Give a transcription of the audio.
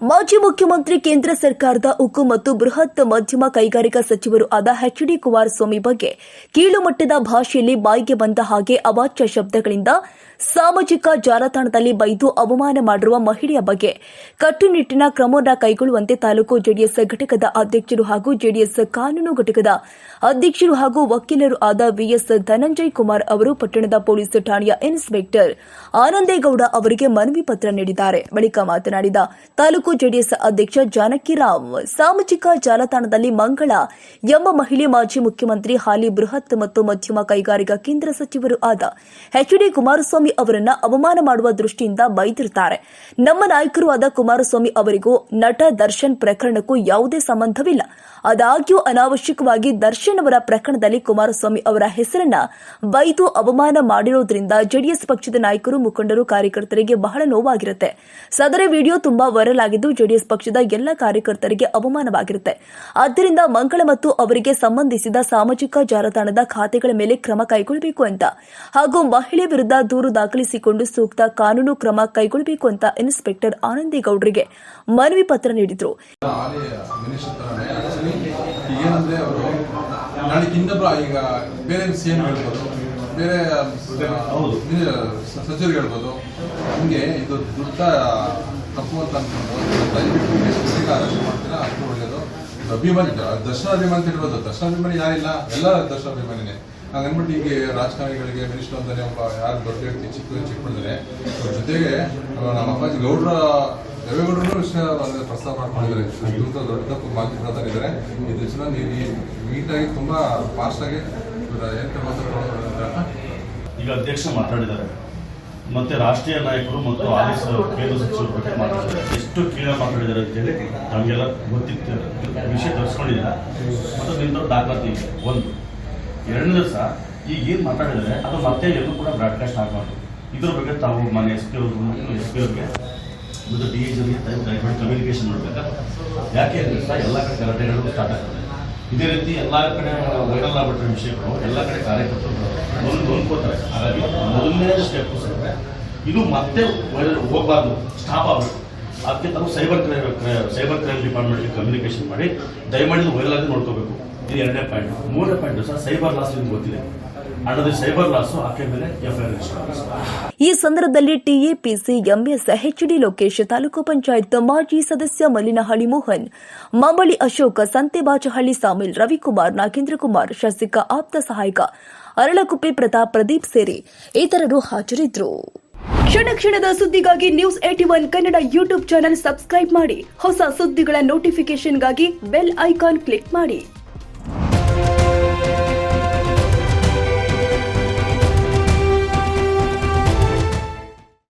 ಮಾಜಿ ಮುಖ್ಯಮಂತ್ರಿ ಕೇಂದ್ರ ಸರ್ಕಾರದ ಉಕ್ಕು ಮತ್ತು ಬೃಹತ್ ಮಧ್ಯಮ ಕೈಗಾರಿಕಾ ಸಚಿವರು ಆದ ಎಚ್ ಡಿ ಕುಮಾರಸ್ವಾಮಿ ಬಗ್ಗೆ ಕೀಳುಮಟ್ಟದ ಭಾಷೆಯಲ್ಲಿ ಬಾಯಿಗೆ ಬಂದ ಹಾಗೆ ಅವಾಚ್ಯ ಶಬ್ದಗಳಿಂದ ಸಾಮಾಜಿಕ ಜಾಲತಾಣದಲ್ಲಿ ಬೈದು ಅವಮಾನ ಮಾಡಿರುವ ಮಹಿಳೆಯ ಬಗ್ಗೆ ಕಟ್ಟುನಿಟ್ಟಿನ ಕ್ರಮವನ್ನು ಕೈಗೊಳ್ಳುವಂತೆ ತಾಲೂಕು ಜೆಡಿಎಸ್ ಘಟಕದ ಅಧ್ಯಕ್ಷರು ಹಾಗೂ ಜೆಡಿಎಸ್ ಕಾನೂನು ಘಟಕದ ಅಧ್ಯಕ್ಷರು ಹಾಗೂ ವಕೀಲರು ಆದ ವಿಎಸ್ ಧನಂಜಯ್ ಕುಮಾರ್ ಅವರು ಪಟ್ಟಣದ ಪೊಲೀಸ್ ಠಾಣೆಯ ಇನ್ಸ್ಪೆಕ್ಟರ್ ಆನಂದೇಗೌಡ ಅವರಿಗೆ ಮನವಿ ಪತ್ರ ನೀಡಿದ್ದಾರೆ. ಬಳಿಕ ಮಾತನಾಡಿದ ತಾಲೂಕು ಜೆಡಿಎಸ್ ಅಧ್ಯಕ್ಷ ಜಾನಕಿರಾವ್ ಸಾಮಾಜಿಕ ಜಾಲತಾಣದಲ್ಲಿ ಮಂಗಳ ಎಂಬ ಮಹಿಳೆ ಮಾಜಿ ಮುಖ್ಯಮಂತ್ರಿ ಹಾಲಿ ಬೃಹತ್ ಮತ್ತು ಮಧ್ಯಮ ಕೈಗಾರಿಕಾ ಕೇಂದ್ರ ಸಚಿವರು ಆದ ಎಚ್ ಡಿ ಕುಮಾರಸ್ವಾಮಿ ಅವರನ್ನು ಅವಮಾನ ಮಾಡುವ ದೃಷ್ಟಿಯಿಂದ ಬೈದಿರುತ್ತಾರೆ ನಮ್ಮ ನಾಯಕರು ಆದ ಕುಮಾರಸ್ವಾಮಿ ಅವರಿಗೂ ನಟ ದರ್ಶನ್ ಪ್ರಕರಣಕ್ಕೂ ಯಾವುದೇ ಸಂಬಂಧವಿಲ್ಲ. ಆದಾಗ್ಯೂ ಅನಾವಶ್ಯಕವಾಗಿ ದರ್ಶನ್ ಅವರ ಪ್ರಕರಣದಲ್ಲಿ ಕುಮಾರಸ್ವಾಮಿ ಅವರ ಹೆಸರನ್ನ ಬೈದು ಅವಮಾನ ಮಾಡಿರೋದ್ರಿಂದ ಜೆಡಿಎಸ್ ಪಕ್ಷದ ನಾಯಕರು ಮುಖಂಡರು ಕಾರ್ಯಕರ್ತರಿಗೆ ಬಹಳ ನೋವಾಗಿರುತ್ತೆ. ಸದರ ವಿಡಿಯೋ ತುಂಬಾ ವೈರಲ್ ಆಗಿದ್ದು ಜೆಡಿಎಸ್ ಪಕ್ಷದ ಎಲ್ಲ ಕಾರ್ಯಕರ್ತರಿಗೆ ಅವಮಾನವಾಗಿರುತ್ತೆ. ಆದ್ದರಿಂದ ಮಂಗಳ ಮತ್ತು ಅವರಿಗೆ ಸಂಬಂಧಿಸಿದ ಸಾಮಾಜಿಕ ಜಾಲತಾಣದ ಖಾತೆಗಳ ಮೇಲೆ ಕ್ರಮ ಕೈಗೊಳ್ಳಬೇಕು ಅಂತ ಹಾಗೂ ಮಹಿಳೆ ವಿರುದ್ಧ ದೂರು ದಾಖಲಿಸಿಕೊಂಡು ಸೂಕ್ತ ಕಾನೂನು ಕ್ರಮ ಕೈಗೊಳ್ಳಬೇಕು ಅಂತ ಇನ್ಸ್ಪೆಕ್ಟರ್ ಆನಂದೇಗೌಡರಿಗೆ ಮನವಿ ಪತ್ರ ನೀಡಿದರು. ಹಾಲಿ ಮಿನಿಸ್ಟರ್ ತರನೇ ಏನಂದ್ರೆ ಅವರು ನಾಳೆ ಇನ್ನೊಬ್ಬ ಈಗ ಬೇರೆ ಸಿ ಎಂ ಹೇಳ್ಬೋದು ಬೇರೆ ಸಚಿವರು ಹೇಳ್ಬೋದು ನಿಮಗೆ ಇದು ದೊಡ್ಡ ತಪ್ಪು ಅಂತ ಅನ್ಕೊಂಡು ದಯವಿಟ್ಟು ಎಷ್ಟು ಅರೆಸ್ಟ್ ಮಾಡ್ತೀರಾ, ಅಷ್ಟು ಒಳ್ಳೆಯದು ಅಭಿಮಾನಿ ದರ್ಶನ ಅಭಿಮಾನಿ ಇರ್ಬೋದು. ದರ್ಶನ ಅಭಿಮಾನಿ ಯಾರಿಲ್ಲ? ಎಲ್ಲ ದರ್ಶನ ಅಭಿಮಾನಿನೇ ಹಂಗನ್ಬಿಟ್ಟು ಈಗ ರಾಜಕಾರಣಿಗಳಿಗೆ ಮಿನಿಸ್ಟರ್ ಅಂತಾನೆ ಒಬ್ಬ ಯಾರು ದೊಡ್ಡ ವ್ಯಕ್ತಿ ಚಿಕ್ಕ ಚಿಕ್ಕಬಿಡಿದ್ರೆ ಜೊತೆಗೆ ನಮ್ಮ ಅಪ್ಪಾಜಿ ಗೌಡ್ರ, ದೇವೇಗೌಡರು ವಿಷಯ ಒಂದು ಪ್ರಸ್ತಾವ ಮಾಡ್ಕೊಂಡಿದ್ದಾರೆ ಇಂಥ ದೊಡ್ಡ ತಪ್ಪು ಮಾತು ಮಾತಾಡಿದ್ದಾರೆ ಇದು ನೀವು ನೀಟಾಗಿ ತುಂಬಾ ಫಾಸ್ಟಾಗಿ ಏನ್ ತಗೊಳ್ಳೋದು ಈಗ ಅಧ್ಯಕ್ಷ ಮಾತಾಡಿದ್ದಾರೆ. ಮತ್ತೆ ರಾಷ್ಟ್ರೀಯ ನಾಯಕರು ಮತ್ತು ಆರ್ ಕೇಂದ್ರ ಸಚಿವರ ಬಗ್ಗೆ ಮಾತಾಡಿದ್ದಾರೆ ಎಷ್ಟು ಕೀಳ ಮಾತಾಡಿದ್ದಾರೆ ಅಂತೇಳಿ ನಮಗೆಲ್ಲ ಗೊತ್ತಿತ್ತು. ವಿಷಯ ತರಿಸ್ಕೊಂಡಿಲ್ಲ ಮತ್ತು ನಿಮ್ದು ದಾಖಲಾತಿ ಇದೆ. ಒಂದು. ಎರಡನೇ ದಿವಸ ಈಗ ಏನು ಮಾತಾಡಿದರೆ ಅದು ಮತ್ತೆ ಎಲ್ಲೂ ಕೂಡ ಬ್ರಾಡ್ಕಾಸ್ಟ್ ಆಗಬಾರ್ದು. ಇದ್ರ ಬಗ್ಗೆ ತಾವು ಮನೆ ಎಸ್ ಪಿ ಅವ್ರಿಗೆ ಎಸ್ ಪಿ ಅವ್ರಿಗೆ ಮತ್ತು ಡಿ ಅವ್ರಿಗೆ ದಯವಿಟ್ಟು ಕಮ್ಯುನಿಕೇಶನ್ ಮಾಡಬೇಕಾ? ಯಾಕೆ ಅಂದರೆ ಸಹ ಎಲ್ಲ ಕಡೆ ಗಲಾಟೆಗಳು ಸ್ಟಾರ್ಟ್ ಆಗ್ತದೆ. ಇದೇ ರೀತಿ ಎಲ್ಲ ಕಡೆ ವೈರಲ್ ಆಗ್ಬಿಟ್ರೆ ವಿಷಯಗಳು. ಎಲ್ಲ ಕಡೆ ಕಾರ್ಯಕರ್ತರು ಹೊಂದ್ಕೋತಾರೆ ಹಾಗಾಗಿ ಮೊದಲನೇ ಸ್ಟೆಪ್ ಇದು ಮತ್ತೆ ವೈರಲ್ ಹೋಗಬಾರ್ದು ಸ್ಟಾಪ್ ಆಗಬೇಕು. ಅದಕ್ಕೆ ತಾವು ಸೈಬರ್ ಕ್ರೈಮ್ ಸೈಬರ್ ಕ್ರೈಮ್ ಡಿಪಾರ್ಟ್ಮೆಂಟ್ಗೆ ಕಮ್ಯುನಿಕೇಶನ್ ಮಾಡಿ, ದಯಮಾಡಿ ವೈರಲ್ ಆಗಿ ನೋಡ್ಕೋಬೇಕು. ಇದು ಎರಡನೇ ಪಾಯಿಂಟ್ ಮೂರನೇ ಪಾಯಿಂಟ್ ಸರ್ ಸೈಬರ್ ಲಾಸ್ ನಿಮ್ಗೆ ಗೊತ್ತಿದೆ. ಈ ಸಂದರ್ಭದಲ್ಲಿ TAPC MS HD Lokesh taluk panchayat ಮಾಜಿ ಸದಸ್ಯ ಮಲ್ಲಿನಹಳ್ಳಿ ಮೋಹನ್ ಮಾಮಳಿ ಅಶೋಕ ಸಂತೆಬಾಚಹಳ್ಳಿ ಸಾಮಿಲ್, ರವಿಕುಮಾರ್, ನಾಗೇಂದ್ರ ಕುಮಾರ್, ಶಾಸಕ ಆಪ್ತ ಸಹಾಯಕ, ಅರಳಕುಪ್ಪೆ ಪ್ರತಾಪ್ ಪ್ರದೀಪ್ ಸೇರಿ ಇತರರು ಹಾಜರಿದ್ದರು. ಕ್ಷಣ ಕ್ಷಣದ ಸುದ್ದಿಗಾಗಿ news eighty one Kannada YouTube channel subscribe ಮಾಡಿ. ಹೊಸ ಸುದ್ದಿಗಳ ನೋಟಿಫಿಕೇಶನ್ಗಾಗಿ ಬೆಲ್ ಐಕಾನ್ ಕ್ಲಿಕ್ ಮಾಡಿ.